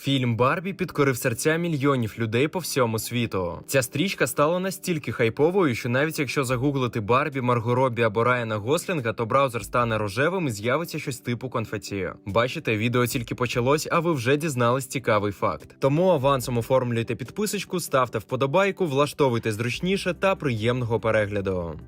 Фільм Барбі підкорив серця мільйонів людей по всьому світу. Ця стрічка стала настільки хайповою, що навіть якщо загуглити Барбі, Марго Робі або Райана Гослінга, то браузер стане рожевим і з'явиться щось типу конфеті. Бачите, відео тільки почалось, а ви вже дізнались цікавий факт. Тому авансом оформлюйте підписочку, ставте вподобайку, влаштовуйте зручніше та приємного перегляду.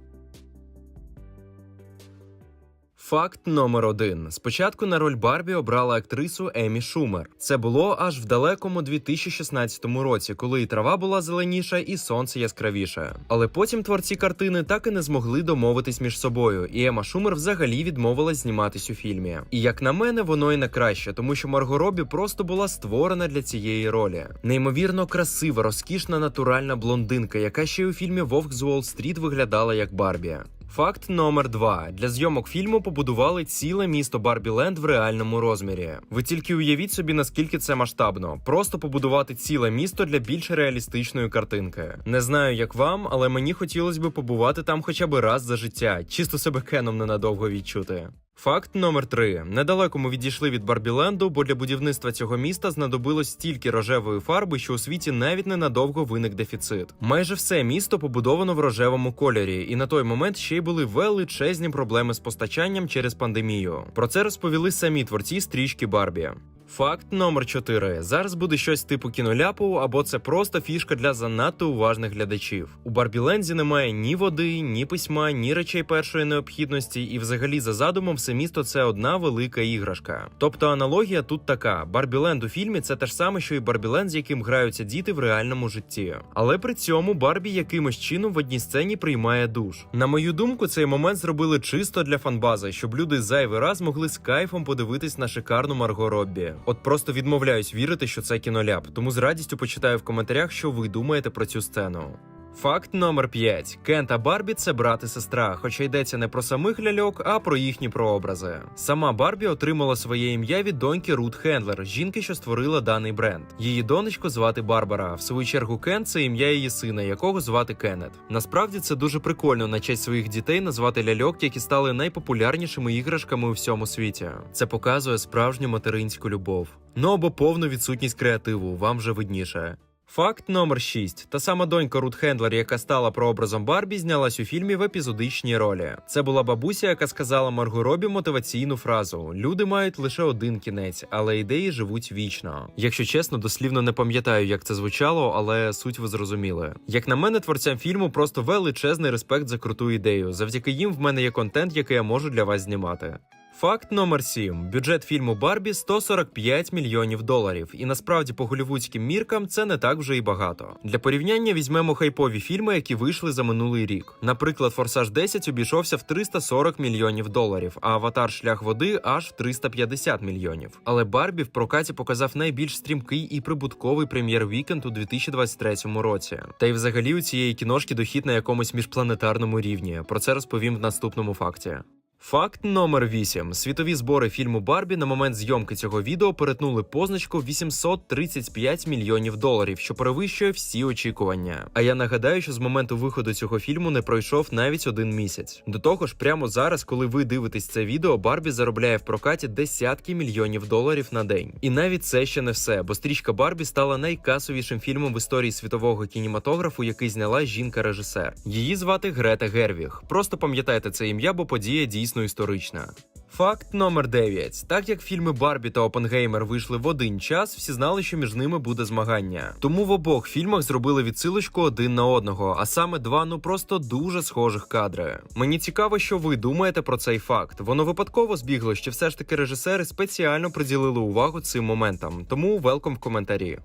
Факт номер один: спочатку на роль Барбі обрала актрису Емі Шумер. Це було аж в далекому 2016 році, коли і трава була зеленіша, і сонце яскравіше. Але потім творці картини так і не змогли домовитись між собою, і Ема Шумер взагалі відмовилась зніматись у фільмі. І як на мене, воно і на краще, тому що Марго Робі просто була створена для цієї ролі. Неймовірно красива, розкішна натуральна блондинка, яка ще й у фільмі Вовк з Уолл-стріт виглядала як Барбі. Факт номер два: для зйомок фільму побудували ціле місто Барбіленд в реальному розмірі. Ви тільки уявіть собі, наскільки це масштабно. Просто побудувати ціле місто для більш реалістичної картинки. Не знаю, як вам, але мені хотілося б побувати там хоча б раз за життя, чисто себе кеном ненадовго відчути. Факт номер 3. Недалеко ми відійшли від Барбіленду, бо для будівництва цього міста знадобилось стільки рожевої фарби, що у світі навіть ненадовго виник дефіцит. Майже все місто побудовано в рожевому кольорі, і на той момент ще й були величезні проблеми з постачанням через пандемію. Про це розповіли самі творці стрічки Барбі. Факт номер 4. Зараз буде щось типу кіноляпу, або це просто фішка для занадто уважних глядачів. У Барбілензі немає ні води, ні письма, ні речей першої необхідності, і взагалі за задумом все місто це одна велика іграшка. Тобто аналогія тут така: Барбіленд у фільмі це те ж саме, що і Барбіленд, з яким граються діти в реальному житті. Але при цьому Барбі якимось чином в одній сцені приймає душ. На мою думку, цей момент зробили чисто для фанбази, щоб люди зайвий раз могли з кайфом подивитись на шикарну Марго Роббі. От просто відмовляюсь вірити, що це кіноляп, тому з радістю почитаю в коментарях, що ви думаєте про цю сцену. Факт номер 5. Кен та Барбі це брат і сестра, хоча йдеться не про самих ляльок, а про їхні прообрази. Сама Барбі отримала своє ім'я від доньки Рут Хендлер, жінки, що створила даний бренд. Її донечку звати Барбара. В свою чергу Кен це ім'я її сина, якого звати Кеннет. Насправді це дуже прикольно на честь своїх дітей назвати ляльок, які стали найпопулярнішими іграшками у всьому світі. Це показує справжню материнську любов. Ну або повну відсутність креативу, вам вже видніше. Факт номер 6. Та сама донька Рут Хендлер, яка стала прообразом Барбі, знялась у фільмі в епізодичній ролі. Це була бабуся, яка сказала Марго Робі мотиваційну фразу: Люди мають лише один кінець, але ідеї живуть вічно. Якщо чесно, дослівно не пам'ятаю, як це звучало, але суть ви зрозуміли. Як на мене, творцям фільму просто величезний респект за круту ідею. Завдяки їм в мене є контент, який я можу для вас знімати. Факт номер 7. Бюджет фільму Барбі 145 мільйонів доларів. І насправді по голівудським міркам це не так вже і багато. Для порівняння візьмемо хайпові фільми, які вийшли за минулий рік. Наприклад, Форсаж 10 обійшовся в 340 мільйонів доларів, а Аватар Шлях води аж в 350 мільйонів. Але Барбі в прокаті показав найбільш стрімкий і прибутковий прем'єр-вікенд у 2023 році. Та й взагалі у цієї кіношки дохід на якомусь міжпланетарному рівні. Про це розповім в наступному факті. Факт номер 8. Світові збори фільму Барбі на момент зйомки цього відео перетнули позначку 835 мільйонів доларів, що перевищує всі очікування. А я нагадаю, що з моменту виходу цього фільму не пройшов навіть один місяць. До того ж, прямо зараз, коли ви дивитесь це відео, Барбі заробляє в прокаті десятки мільйонів доларів на день. І навіть це ще не все, бо стрічка Барбі стала найкасовішим фільмом в історії світового кінематографу, який зняла жінка-режисер. Її звати Грета Гервіг. Просто пам'ятайте це ім'я, бо подія дійсно історична. Факт номер 9. Так як фільми Барбі та Опенгеймер вийшли в один час, всі знали, що між ними буде змагання. Тому в обох фільмах зробили відсилочку один на одного, а саме два ну просто дуже схожих кадри. Мені цікаво, що ви думаєте про цей факт. Воно випадково збігло, що все ж таки режисери спеціально приділили увагу цим моментам. Тому велком в коментарі.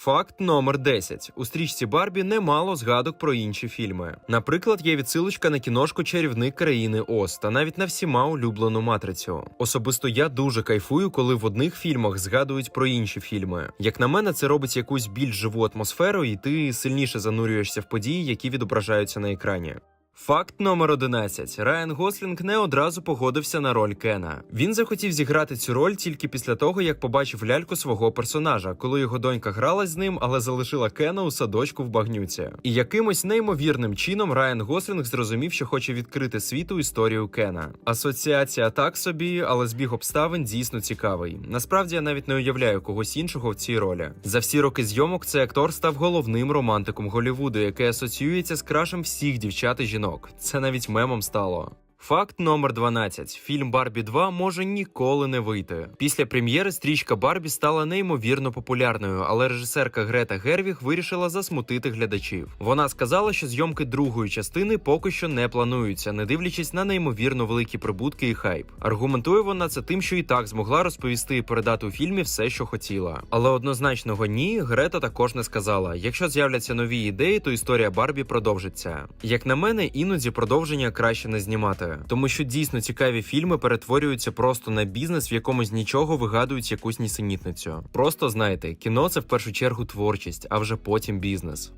Факт номер 10. У стрічці Барбі немало згадок про інші фільми. Наприклад, є відсилочка на кіношку Чарівник країни Оз та навіть на всіма улюблену матрицю. Особисто я дуже кайфую, коли в одних фільмах згадують про інші фільми. Як на мене, це робить якусь більш живу атмосферу, і ти сильніше занурюєшся в події, які відображаються на екрані. Факт номер 11. Райан Гослінг не одразу погодився на роль Кена. Він захотів зіграти цю роль тільки після того, як побачив ляльку свого персонажа, коли його донька гралась з ним, але залишила Кена у садочку в багнюці. І якимось неймовірним чином Райан Гослінг зрозумів, що хоче відкрити світу історію Кена. Асоціація так собі, але збіг обставин дійсно цікавий. Насправді я навіть не уявляю когось іншого в цій ролі. За всі роки зйомок цей актор став головним романтиком Голлівуду, який асоціюється з крашем всіх дівчат і жінок. Це навіть мемом стало. Факт номер 12. Фільм Барбі 2 може ніколи не вийти. Після прем'єри стрічка Барбі стала неймовірно популярною, але режисерка Грета Гервіг вирішила засмутити глядачів. Вона сказала, що зйомки другої частини поки що не плануються, не дивлячись на неймовірно великі прибутки і хайп. Аргументує вона це тим, що і так змогла розповісти і передати у фільмі все, що хотіла. Але однозначного ні, Грета також не сказала. Якщо з'являться нові ідеї, то історія Барбі продовжиться. Як на мене, іноді продовження краще не знімати тому що дійсно цікаві фільми перетворюються просто на бізнес, в якому з нічого вигадують якусь нісенітницю. Просто знайте, кіно це в першу чергу творчість, а вже потім бізнес.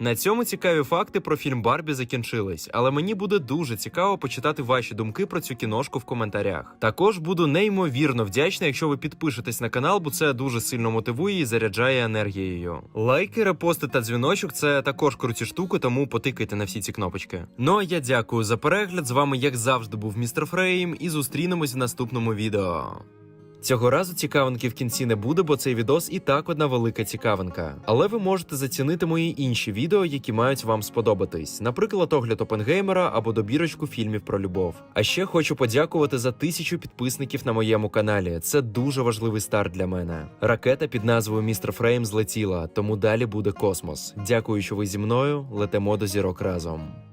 На цьому цікаві факти про фільм Барбі закінчились, але мені буде дуже цікаво почитати ваші думки про цю кіношку в коментарях. Також буду неймовірно вдячний, якщо ви підпишетесь на канал, бо це дуже сильно мотивує і заряджає енергією. Лайки, репости та дзвіночок це також круті штуки, тому потикайте на всі ці кнопочки. Ну а я дякую за перегляд. З вами, як завжди, був містер Фрейм, і зустрінемось в наступному відео. Цього разу цікавинки в кінці не буде, бо цей відос і так одна велика цікавинка. Але ви можете зацінити мої інші відео, які мають вам сподобатись, наприклад, огляд Опенгеймера або добірочку фільмів про любов. А ще хочу подякувати за тисячу підписників на моєму каналі. Це дуже важливий старт для мене. Ракета під назвою Містер Фрейм злетіла, тому далі буде космос. Дякую, що ви зі мною. Летимо до зірок разом.